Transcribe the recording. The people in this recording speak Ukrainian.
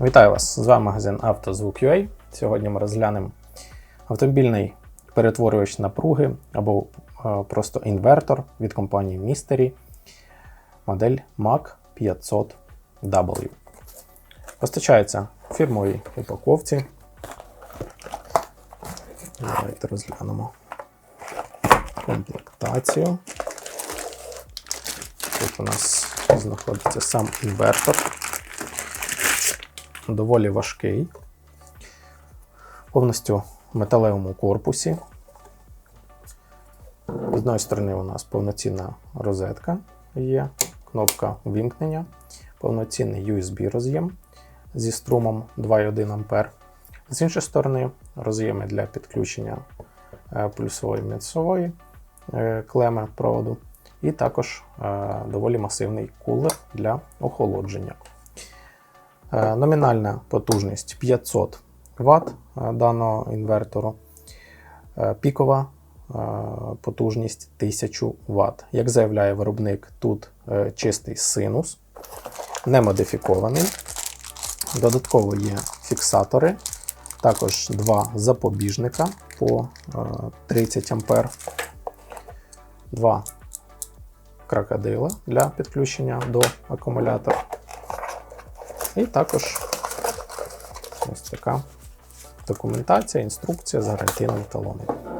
Вітаю вас! З вами магазин «Автозвук.UA». Сьогодні ми розглянемо автомобільний перетворювач напруги або е, просто інвертор від компанії Mystery, модель MAC 500W. Постачається в фірмовій упаковці. Давайте розглянемо комплектацію. Тут у нас знаходиться сам інвертор доволі важкий, повністю в металевому корпусі. З одної сторони у нас повноцінна розетка є, кнопка вимкнення, повноцінний USB роз'єм зі струмом 2,1 А. З іншої сторони, роз'єми для підключення е, плюсової і е, клеми проводу, і також е, доволі масивний кулер для охолодження. Е, Номінальна потужність 500 Вт даного інвертору, Е, пікова е, потужність 1000 Вт. Як заявляє виробник, тут е, чистий синус, не модифікований. Додатково є фіксатори, також два запобіжника по е, 30 А, два крокодила для підключення до акумулятора. І також ось така документація, інструкція з гарантійним талоном.